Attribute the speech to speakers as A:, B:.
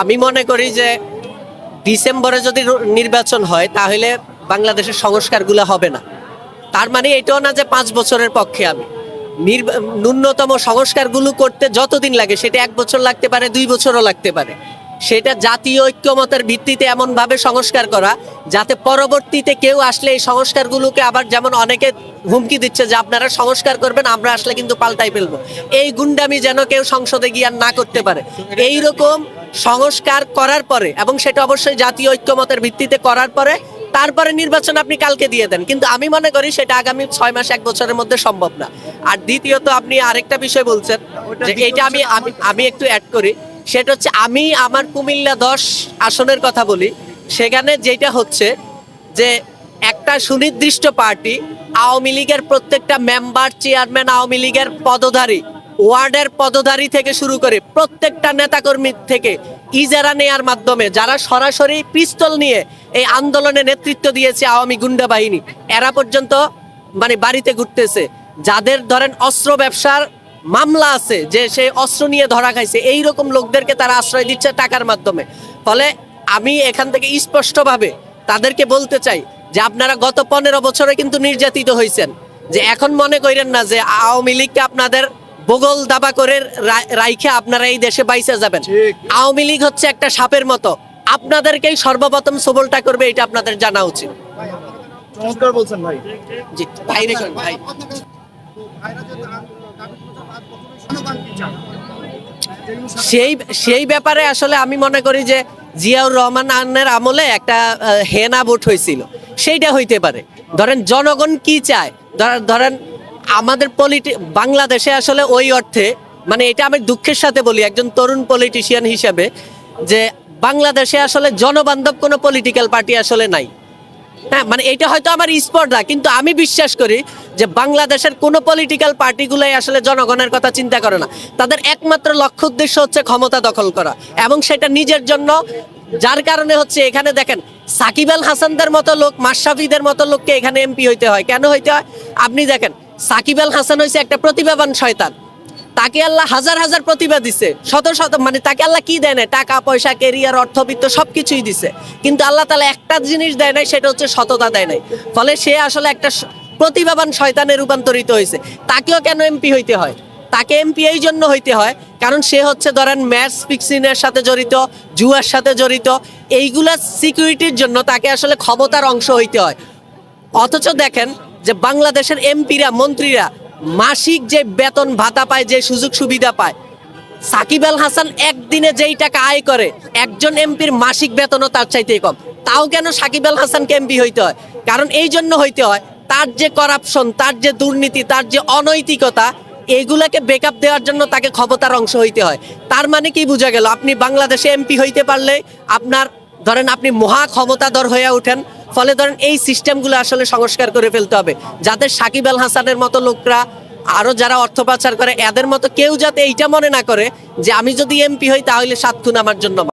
A: আমি মনে করি যে ডিসেম্বরে যদি নির্বাচন হয়, তাহলে বাংলাদেশের সংস্কারগুলো হবে না। তার মানে এটাও না যে পাঁচ বছরের পক্ষে আমি। ন্যূনতম সংস্কারগুলো করতে যতদিন লাগে, সেটা এক বছর লাগতে পারে, দুই বছরও লাগতে পারে। সেটা জাতীয় ঐক্যমতের ভিত্তিতে এমনভাবে সংস্কার করা যাতে পরবর্তীতে কেউ আসলে এই সংস্কারগুলোকে আবার যেমন অনেকে হুমকি দিচ্ছে যে আপনারা সংস্কার করবেন আমরা আসলে কিন্তু পাল্টাই ফেলব। এই গুন্ডামি যেন কেউ সংসদে গিয়ে না করতে পারে। এই রকম সংস্কার করার পরে এবং সেটা অবশ্যই জাতীয় ঐক্যমতের ভিত্তিতে করার পরে তারপরে নির্বাচন আপনি কালকে দিয়ে দেন। কিন্তু আমি মনে করি সেটা আগামী ছয় মাস এক বছরের মধ্যে সম্ভব না। আর দ্বিতীয়ত আপনি আরেকটা বিষয় বলছেন যে এটা আমি আমি আমি একটু অ্যাড করি। সেটা হচ্ছে আমি আমার কুমিল্লা দশ আসনের কথা বলি। সেখানে যেটা হচ্ছে যে একটা সুনির্দিষ্ট পার্টি আওয়ামী লীগের প্রত্যেকটা মেম্বার, চেয়ারম্যান, আওয়ামী লীগের পদধারী, ওয়ার্ডের পদধারী থেকে শুরু করে প্রত্যেকটা নেতাকর্মী থেকে ইজারা নেয়ার মাধ্যমে যারা সরাসরি পিস্তল নিয়ে এই আন্দোলনে নেতৃত্ব দিয়েছে আওয়ামী গুন্ডা বাহিনী, এরা পর্যন্ত মানে বাড়িতে ঘুরতেছে। যাদের ধরেন অস্ত্র ব্যবসার মামলা আছে যে সে অস্ত্র নিয়ে ধরা খাইছে। এই রকম লোকদেরকে তারা আশ্রয় দিচ্ছে টাকার মাধ্যমে। ফলে আমি এখান থেকে স্পষ্টভাবে তাদেরকে বলতে চাই যে আপনারা গত পনেরো বছরে কিন্তু নির্যাতিত হয়েছেন যে এখন মনে করেন না যে আওয়ামী লীগকে আপনাদের বগল দাবা করে রাইখে আপনারা এই দেশে বাইসে যাবেন। আওয়ামী লীগ হচ্ছে একটা সাপের মতো। আপনাদেরকেই সর্বপ্রথম সবলটা করবে এটা আপনাদের জানা উচিত।
B: চমৎকার বলছেন ভাই।
A: জি ভাই রেখুন, ভাই। সেই সেই ব্যাপারে আসলে আমি মনে করি যে জিয়াউর রহমান আন্নের আমলে একটা হেনা ভোট হয়েছিল। সেইটা হইতে পারে। ধরেন জনগণ কি চায়? ধর- ধরেন আমাদের পলিটি, বাংলাদেশে আসলে ওই অর্থে মানে এটা আমি দুঃখের সাথে বলি, একজন তরুণ পলিটিশিয়ান হিসেবে, যে বাংলাদেশে আসলে জনবান্ধব কোনো পলিটিক্যাল পার্টি আসলে নাই। হ্যাঁ মানে এটা হয়তো আমার স্পট না, কিন্তু আমি বিশ্বাস করি যে বাংলাদেশের কোনো পলিটিক্যাল পার্টিগুলোই আসলে জনগণের কথা চিন্তা করে না। তাদের একমাত্র লক্ষ্য উদ্দেশ্য হচ্ছে ক্ষমতা দখল করা এবং সেটা নিজের জন্য, যার কারণে হচ্ছে এখানে দেখেন, সাকিব আল হাসানদের মতো লোক মাশরাফিদের মতো লোককে এখানে এমপি হইতে হয়। কেন হইতে হয়? আপনি দেখেন, সাকিব আল হাসান হয়েছে একটা প্রতিভাবান শয়তান। তাকে আল্লাহ হাজার হাজার প্রতিভা দিছে। শত শত মানে তাকে আল্লাহ কি দেয় না টাকা, পয়সা কেরিয়ার অর্থবিত্ত সবকিছুই দিছে। কিন্তু আল্লাহ তালা একটা জিনিস দেয় নাই, সেটা হচ্ছে সততা দেয় নাই। ফলে সে আসলে একটা প্রতিভাবান শয়তানে রূপান্তরিত হয়েছে। তাকেও কেন এমপি হইতে হয়? তাকে এমপি এই জন্য হইতে হয়, কারণ সে হচ্ছে ধরেন ম্যাচ ফিক্সিংয়ের সাথে জড়িত, জুয়ার সাথে জড়িত, এইগুলা সিকিউরিটির জন্য তাকে আসলে ক্ষমতার অংশ হইতে হয়। অথচ দেখেন যে বাংলাদেশের এমপিরা মন্ত্রীরা মাসিক যে বেতন ভাতা পায়, যে সুযোগ সুবিধা পায়, সাকিব আল হাসান একদিনে যেই টাকা আয় করে, একজন এমপির মাসিক বেতনও তার চাইতে কম। তাও কেন সাকিব আল হাসানকে এমপি হইতে হয়? কারণ এই জন্য হইতে হয়, তার যে করাপশন তার যে দুর্নীতি, তার যে অনৈতিকতা, এগুলাকে বেকআপ দেওয়ার জন্য তাকে ক্ষমতার অংশ হইতে হয়। তার মানে কি বোঝা গেল, আপনি বাংলাদেশে এমপি হইতে পারলে আপনার ধরেন আপনি মহা ক্ষমতাধর হয়ে উঠেন ফলে ধরেন এই সিস্টেমগুলো আসলে সংস্কার করে ফেলতে হবে। যাতে সাকিব আল হাসানের মতো লোকরা আরও যারা অর্থ পাচার করে, এদের মতো কেউ যাতে এইটা মনে না করে যে আমি যদি এমপি হই তাহলে সাত খুন আমার জন্য